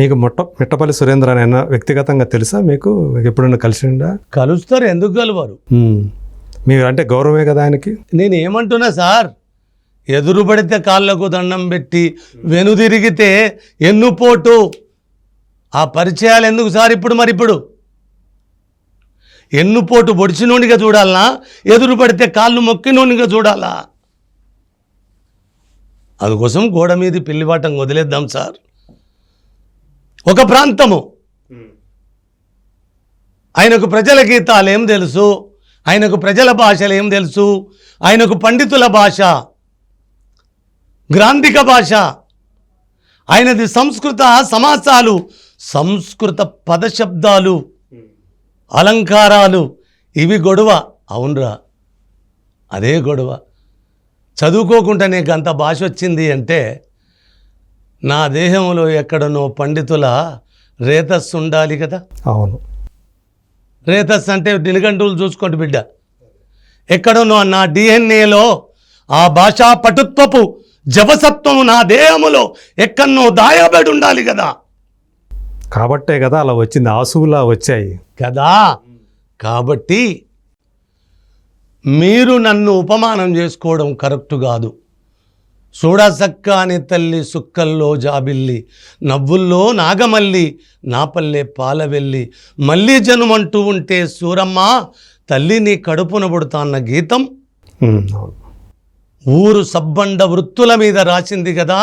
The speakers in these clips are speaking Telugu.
మీకు మొట్ట మిట్టపల్లి సురేంద్ర అని అన్న వ్యక్తిగతంగా తెలుసా మీకు? మీకు ఎప్పుడైనా కలిసిండా? కలుస్తారు ఎందుకు కలవారు. మీరు అంటే గౌరవమే కదా ఆయనకి? నేను ఏమంటున్నా సార్ ఎదురు పడితే కాళ్ళకు దండం పెట్టి వెనుదిరిగితే ఎన్నుపోటు. ఆ పరిచయాలు ఎందుకు సార్ ఇప్పుడు మరి ఇప్పుడు? ఎన్నుపోటు పొడిచినోనిగా చూడాలనా? ఎదురు పడితే కాళ్ళు మొక్కినోనిగా చూడాలా? అందుకోసం గోడ మీద పిల్లివాటం వదిలేద్దాం సార్. ఒక ప్రాంతము. ఆయనకు ప్రజల గీతాలు ఏం తెలుసు? ఆయనకు ప్రజల భాషలు ఏం తెలుసు? ఆయనకు పండితుల భాష గ్రాంధిక భాష ఆయనది సంస్కృత సమాసాలు సంస్కృత పదశబ్దాలు అలంకారాలు ఇవి గొడవ. అవునరా. అదే గొడవ. చదువుకోకుండా నీకు అంత భాష వచ్చింది అంటే నా దేహంలో ఎక్కడనో పండితుల రేతస్సు ఉండాలి కదా? అవును. రేతస్ అంటే నిలుగంటులు చూసుకోండి బిడ్డ. ఎక్కడనో నా డిఎన్ఏలో ఆ భాషా పటుత్వపు జవసత్వం నా దేహములో ఎక్కడనో దాయబడి ఉండాలి కదా? కాబట్టే కదా అలా వచ్చింది ఆసువులా వచ్చాయి. కదా? కాబట్టి మీరు నన్ను ఉపమానం చేసుకోవడం కరెక్ట్ కాదు. చూడసక్క అని తల్లి సుక్కల్లో జాబిల్లి నవ్వుల్లో నాగమల్లి నాపల్లె పాలవెల్లి. మళ్ళీ జనుమంటూ ఉంటే సూరమ్మ తల్లి నీ కడుపున పుడతా అన్న గీతం ఊరు సబ్బండ వృత్తుల మీద రాసింది కదా?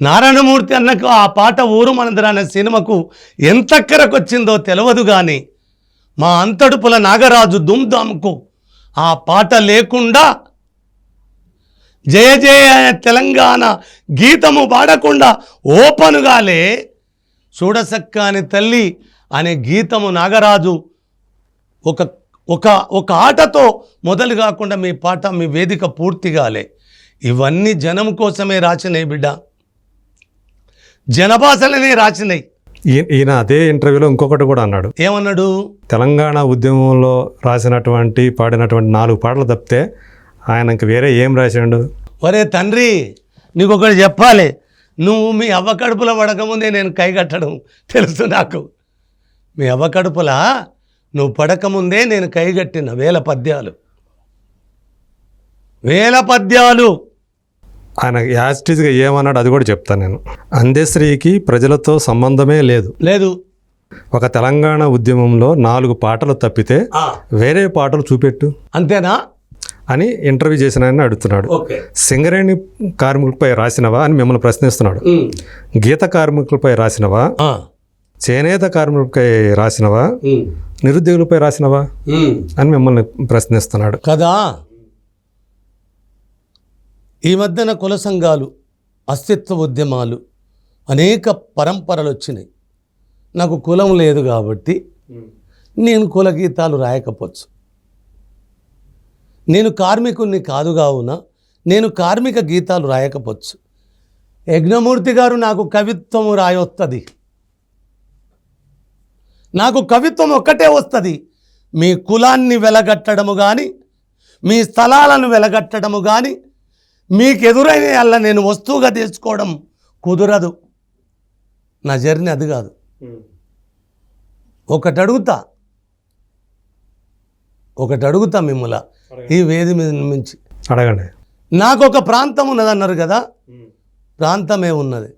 నారాయణమూర్తి అన్నకు ఆ పాట ఊరు మనదర అనే సినిమాకు ఎంతక్కరకు వచ్చిందో తెలియదు కానీ మా అంతడుపుల నాగరాజు దుమ్దాంకు ఆ పాట లేకుండా జయ జయ తెలంగాణ గీతము పాడకుండా ఓపెనుగాలే చూడసక్క అని తల్లి అనే గీతము నాగరాజు ఒక ఒక ఒక ఆటతో మొదలు కాకుండా మీ పాట మీ వేదిక పూర్తిగాలే. ఇవన్నీ జనం కోసమే రాసినాయి బిడ్డ. జనభాషలనే రాసినాయి. ఈయన అదే ఇంటర్వ్యూలో ఇంకొకటి కూడా అన్నాడు. ఏమన్నాడు? తెలంగాణ ఉద్యమంలో రాసినటువంటి పాడినటువంటి నాలుగు పాటలు తప్పితే ఆయన ఇంక వేరే ఏం రాసిండు? ఒరే తండ్రి నీకు ఒకటి చెప్పాలి. నువ్వు మీ అవ్వ కడుపులో పడకముందే నేను కైగట్టడం తెలుసు నాకు. మీ అవ్వ కడుపులా నువ్వు పడకముందే నేను కైగట్టిన వేల పద్యాలు. వేల పద్యాలు. ఆయన యాస్టీజ్గా ఏమన్నాడు అది కూడా చెప్తాను నేను. అందశ్రీకి ప్రజలతో సంబంధమే లేదు. లేదు. ఒక తెలంగాణ ఉద్యమంలో నాలుగు పాటలు తప్పితే వేరే పాటలు చూపెట్టు. అంతేనా? అని ఇంటర్వ్యూ చేసిన ఆయన అడుగుతున్నాడు. సింగరేణి కార్మికులపై రాసినవా అని మిమ్మల్ని ప్రశ్నిస్తున్నాడు. గీత కార్మికులపై రాసినవా? చేనేత కార్మికులపై రాసినవా? నిరుద్యోగులపై రాసినవా. అని మిమ్మల్ని ప్రశ్నిస్తున్నాడు. కదా? ఈ మధ్యన కుల సంఘాలు అస్తిత్వ ఉద్యమాలు అనేక పరంపరలు వచ్చినాయి. నాకు కులం లేదు కాబట్టి నేను కుల గీతాలు రాయకపోవచ్చు. నేను కార్మికుణ్ణి కాదు కావున నేను కార్మిక గీతాలు రాయకపోవచ్చు. యజ్ఞమూర్తి గారు నాకు కవిత్వము రాయొస్తుంది నాకు కవిత్వం ఒక్కటే వస్తుంది. మీ కులాన్ని వెలగట్టడము కానీ మీ స్థలాలను వెలగట్టడము కానీ మీకు ఎదురైన అల్ల నేను వస్తువుగా తీసుకోవడం కుదరదు. నా జర్నీ అది కాదు. ఒకటి అడుగుతా ఒకటి అడుగుతా మిమ్మల్ని ఈ వేది మీద నుంచి. అడగండి. నాకు ఒక ప్రాంతం ఉన్నదన్నారు కదా? ప్రాంతమే ఉన్నది.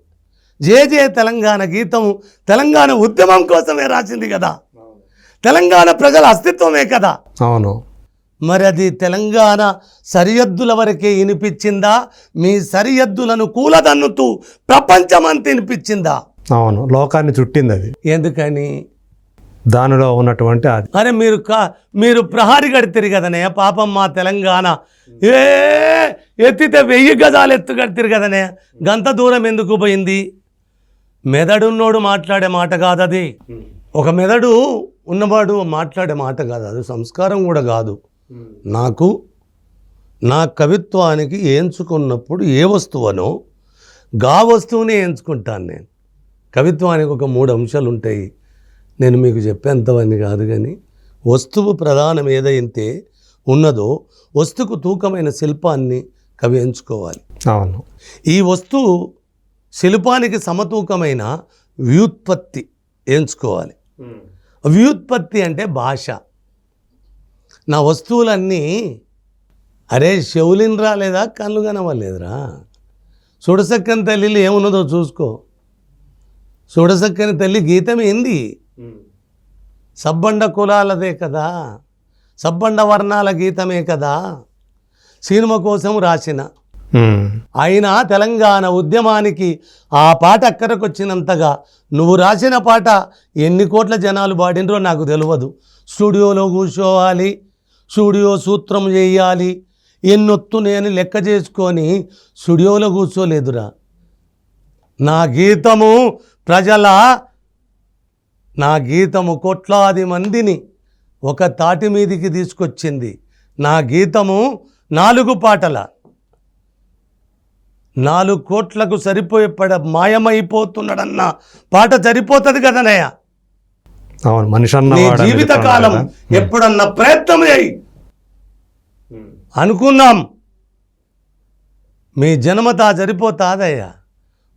జే జే తెలంగాణ గీతము తెలంగాణ ఉద్యమం కోసమే రాసింది కదా? తెలంగాణ ప్రజల అస్తిత్వమే కదా? అవును. మరి అది తెలంగాణ సరిహద్దుల వరకే వినిపించిందా? మీ సరిహద్దులను కూలదన్నుతూ ప్రపంచమంతా వినిపించిందా? అవును. లోకాన్ని చుట్టింది అది. ఎందుకని? దానిలో ఉన్నటువంటి అది. అరే మీరు కా మీరు ప్రహారి కడతారు కదనే పాపం మా తెలంగాణ. ఏ ఎత్తితే వెయ్యి గజాలు ఎత్తు కడతారు కదనే గంత దూరం ఎందుకు పోయింది? మెదడున్నోడు మాట్లాడే మాట కాదు అది ఒక మెదడు ఉన్నవాడు మాట్లాడే మాట కాదు. అది సంస్కారం కూడా కాదు. నాకు నా కవిత్వానికి ఎంచుకున్నప్పుడు ఏ వస్తువనో గా వస్తువునే ఎంచుకుంటాను నేను. కవిత్వానికి ఒక మూడు అంశాలు ఉంటాయి నేను మీకు చెప్పేంతవన్నీ కాదు కానీ వస్తువు ప్రధానం ఏదైతే ఉన్నదో వస్తువుకు తూకమైన శిల్పాన్ని కవి ఎంచుకోవాలి. అవును. ఈ వస్తువు శిల్పానికి సమతూకమైన వ్యుత్పత్తి ఎంచుకోవాలి. వ్యుత్పత్తి అంటే భాష. నా వస్తువులన్నీ అరే చెవులిని రాలేదా కళ్ళు కనవలేదురా సుడసక్కని తల్లిలో ఏమున్నదో చూసుకో. సుడసక్కని తల్లి గీతం ఏంది? సబ్బండ కులాలదే కదా. సబ్బండ వర్ణాల గీతమే కదా. సినిమా కోసం రాసిన. అయినా తెలంగాణ ఉద్యమానికి ఆ పాట అక్కడికొచ్చినంతగా నువ్వు రాసిన పాట ఎన్ని కోట్ల జనాలు పాడినరో నాకు తెలియదు స్టూడియోలో కూర్చోవాలి స్టూడియో సూత్రం చేయాలి ఎన్నొత్తు నేను లెక్క చేసుకొని స్టూడియోలో కూర్చోలేదురా. నా గీతము ప్రజల నా గీతము కోట్లాది మందిని ఒక తాటి మీదికి తీసుకొచ్చింది. నా గీతము నాలుగు పాటల. నాలుగు కోట్లకు సరిపోయే పడ మాయమైపోతున్నాడన్న పాట సరిపోతుంది కదనయ్య అవును మనిషి అన్న జీవిత కాలం. ఎప్పుడన్నా ప్రయత్నం చేయి. అనుకున్నాం మీ జన్మతా సరిపోతాదయ్యా.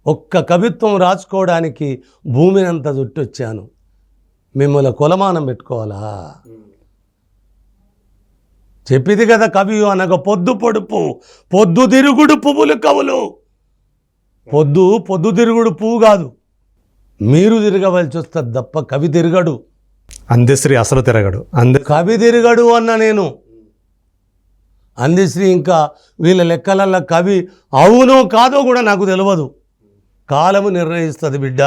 ఒక్క కవిత్వం రాసుకోవడానికి భూమినంత చుట్టొచ్చాను మిమ్మల్ని కొలమానం పెట్టుకోవాలా? చెప్పింది కదా కవి అనగా పొద్దు పొడుపు పొద్దు తిరుగుడు పువ్వులు కవులు. పొద్దు పొద్దు తిరుగుడు పువ్వు కాదు. మీరు తిరగవలసి వస్తుంది తప్ప కవి తిరగడు. అందశ్రీ అసలు తిరగడు. అంద కవి తిరగడు అన్న నేను. అందశ్రీ ఇంకా వీళ్ళ లెక్కలల్లో కవి అవునో కాదో కూడా నాకు తెలియదు కాలము నిర్ణయిస్తుంది బిడ్డ.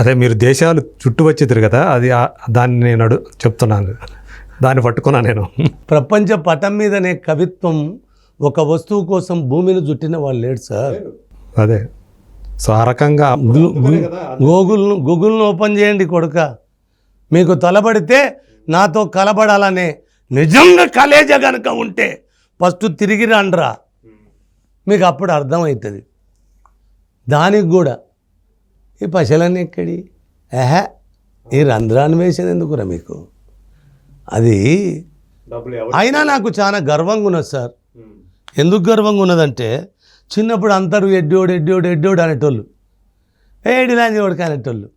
అదే మీరు దేశాలు చుట్టూ వచ్చి తిరగదా అది దాన్ని నేను అడు చెప్తున్నాను. దాన్ని పట్టుకున్నా నేను. ప్రపంచ పటం మీదనే కవిత్వం ఒక వస్తువు కోసం భూమిని చుట్టిన వాళ్ళు లేడు సార్. అదే. సో ఆ రకంగా గూగుల్ను గూగుల్ను ఓపెన్ చేయండి కొడుక. మీకు తలబడితే నాతో కలబడాలనే నిజంగా కలేజ గనుక ఉంటే ఫస్ట్ తిరిగి రండ్రా. మీకు అప్పుడు అర్థమవుతుంది. దానికి కూడా ఈ పశలన్నీ ఎక్కడి? ఏహే ఈ రంధ్రాన్ని వేసేది ఎందుకురా మీకు? అది అయినా నాకు చాలా గర్వంగా ఉన్నది సార్. ఎందుకు గర్వంగా ఉన్నదంటే చిన్నప్పుడు అందరూ ఎడ్డోడు ఎడ్డోడు ఎడ్డోడు అనేటోళ్ళు. ఏడిలాంటి వాడికి అనేటోళ్ళు.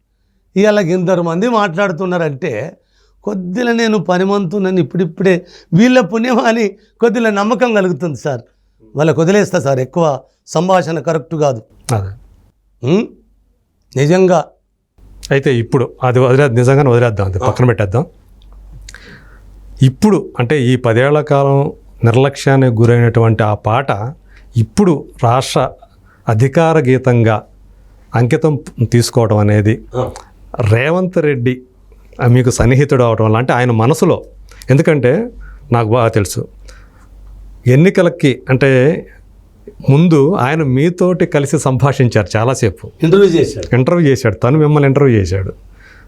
ఇవాళ ఇందరు మంది మాట్లాడుతున్నారంటే కొద్దిగా నేను పనిమంతున్నాను ఇప్పుడిప్పుడే వీళ్ళ పుణ్యం అని కొద్దిగా నమ్మకం కలుగుతుంది సార్. వాళ్ళకి వదిలేస్తా సార్ ఎక్కువ సంభాషణ కరెక్ట్ కాదు? నిజంగా. అయితే ఇప్పుడు అది వదిలే నిజంగానే వదిలేద్దాం అది పక్కన పెట్టేద్దాం. ఇప్పుడు అంటే ఈ పదేళ్ళ కాలం నిర్లక్ష్యానికి గురైనటువంటి ఆ పాట ఇప్పుడు రాష్ట్ర అధికార గీతంగా అంకితం తీసుకోవడం అనేది రేవంత్ రెడ్డి మీకు సన్నిహితుడు అవడం వల్ల అంటే ఆయన మనసులో. ఎందుకంటే నాకు బాగా తెలుసు. ఎన్నికలకి అంటే ముందు ఆయన మీతోటి కలిసి సంభాషించారు చాలాసేపు. ఇంటర్వ్యూ చేశాడు ఇంటర్వ్యూ చేశాడు. తను మిమ్మల్ని ఇంటర్వ్యూ చేశాడు.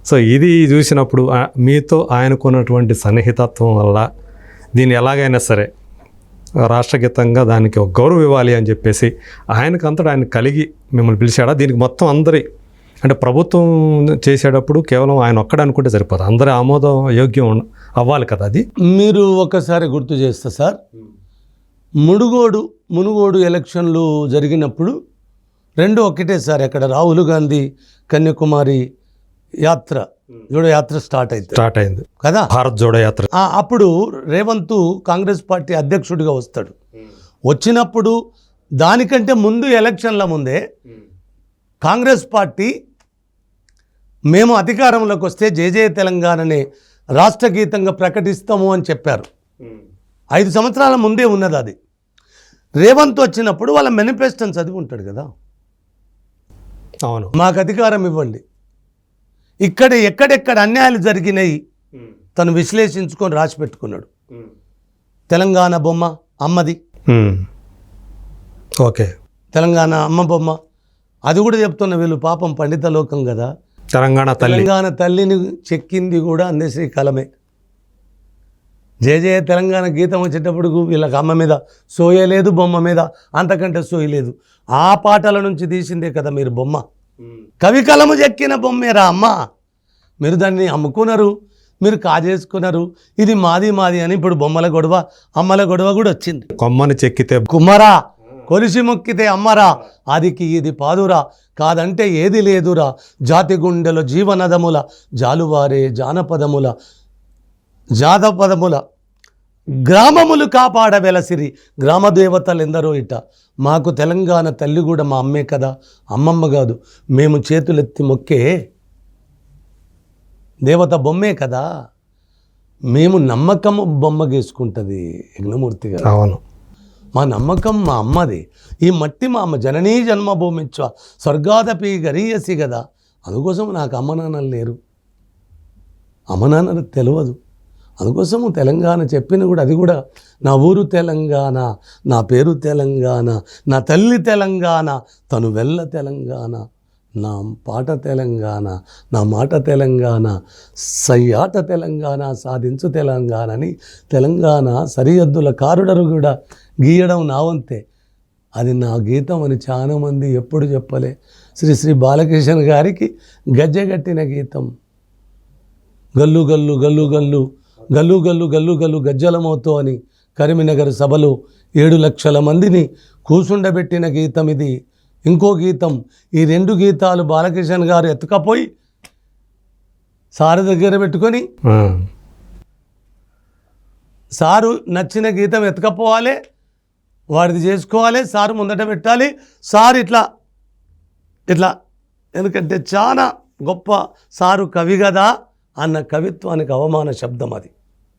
సో ఇది చూసినప్పుడు మీతో ఆయనకున్నటువంటి సన్నిహితత్వం వల్ల దీన్ని ఎలాగైనా సరే రాష్ట్రగీతంగా దానికి ఒక గౌరవం ఇవ్వాలి అని చెప్పేసి ఆయనకు అంతటా ఆయన కలిగి మిమ్మల్ని పిలిచాడా? దీనికి మొత్తం అందరి అంటే ప్రభుత్వం చేసేటప్పుడు కేవలం ఆయన ఒక్కడే అనుకుంటే సరిపోదు. అందరి ఆమోదం యోగ్యం అవ్వాలి కదా అది? మీరు ఒకసారి గుర్తు చేస్తా సార్. మునుగోడు మునుగోడు ఎలక్షన్లు జరిగినప్పుడు రెండు ఒకటే సార్ అక్కడ రాహుల్ గాంధీ కన్యాకుమారి యాత్ర జోడో యాత్ర స్టార్ట్ అవుతుంది స్టార్ట్ అయింది. కదా? భారత్ జోడో యాత్ర. ఆ, అప్పుడు రేవంత్ కాంగ్రెస్ పార్టీ అధ్యక్షుడిగా వస్తాడు. వచ్చినప్పుడు దానికంటే ముందు ఎలక్షన్ల ముందే కాంగ్రెస్ పార్టీ మేము అధికారంలోకి వస్తే జయ జయ తెలంగాణని రాష్ట్ర గీతంగా ప్రకటిస్తాము అని చెప్పారు. ఐదు సంవత్సరాల ముందే ఉన్నది అది. రేవంత్ వచ్చినప్పుడు వాళ్ళ మేనిఫెస్టోని చదివి ఉంటాడు కదా. అవును. మాకు అధికారం ఇవ్వండి. ఇక్కడ ఎక్కడెక్కడ అన్యాయాలు జరిగినాయి తను విశ్లేషించుకొని రాసి పెట్టుకున్నాడు. తెలంగాణ బొమ్మ అమ్మది. ఓకే. తెలంగాణ అమ్మ బొమ్మ. అది కూడా చెప్తున్న వీళ్ళు పాపం పండిత లోకం కదా. తెలంగాణ తల్లి. తెలంగాణ తల్లిని చెక్కింది కూడా అందశ్రీ కలమే జయ జయ తెలంగాణ గీతం వచ్చేటప్పుడు వీళ్ళకి అమ్మ మీద సోయలేదు బొమ్మ మీద అంతకంటే సోయలేదు ఆ పాటల నుంచి తీసిందే కదా మీరు బొమ్మ. కవి కలము చెక్కిన బొమ్మేరా అమ్మ. మీరు దాన్ని అమ్ముకున్నారు మీరు కాజేసుకున్నారు ఇది మాది మాది అని ఇప్పుడు బొమ్మల గొడవ అమ్మల గొడవ కూడా వచ్చింది. కొమ్మని చెక్కితే కుమ్మరా కొలిసి మొక్కితే అమ్మరా అదికి ఇది పాదురా కాదంటే ఏది లేదురా జాతి గుండెల జీవనదముల జాలువారే జానపదముల జాతపదముల. గ్రామములు కాపాడ వెలసిరి గ్రామ దేవతలు ఎందరో ఇట. మాకు తెలంగాణ తల్లి కూడా మా అమ్మే కదా. అమ్మమ్మ కాదు. మేము చేతులెత్తి మొక్కే దేవత బొమ్మే కదా. మేము నమ్మకము బొమ్మ గీసుకుంటుంది యజ్ఞమూర్తి గారు. అవును. మా నమ్మకం మా అమ్మది. ఈ మట్టి మా అమ్మ జననీ జన్మభూమిచ్చ స్వర్గాదపి గరీయసి కదా. అందుకోసం నాకు అమ్మ నాన్నలు లేరు. అమ్మ నాన్నలు తెలియదు అందుకోసము తెలంగాణ చెప్పిన కూడా అది కూడా నా ఊరు తెలంగాణ నా పేరు తెలంగాణ నా తల్లి తెలంగాణ తను వెళ్ళ తెలంగాణ నా పాట తెలంగాణ నా మాట తెలంగాణ సయ్యాట తెలంగాణ సాధించు తెలంగాణ అని తెలంగాణ సరిహద్దుల కారుడరు కూడా గీయడం నా వంతే అది నా గీతం అని చాలామంది ఎప్పుడు చెప్పలే. శ్రీ శ్రీ బాలకృష్ణ గారికి గజ్జగట్టిన గీతం. గల్లు గల్లు గల్లు గల్లు గల్లు గల్లు గల్లు గల్లు గజ్జలమవుతో అని కరీంనగర్ సభలో ఏడు లక్షల మందిని కూసుండబెట్టిన గీతం ఇది. ఇంకో గీతం ఈ రెండు గీతాలు బాలకృష్ణ గారు ఎత్తుకపోయి సారు దగ్గర పెట్టుకొని సారు నచ్చిన గీతం ఎత్తుకపోవాలి వాడిది చేసుకోవాలి సారు ముందట పెట్టాలి. సారు ఇట్లా ఇట్లా. ఎందుకంటే చాలా గొప్ప సారు కవి కదా. అన్న కవిత్వానికి అవమాన శబ్దం అది.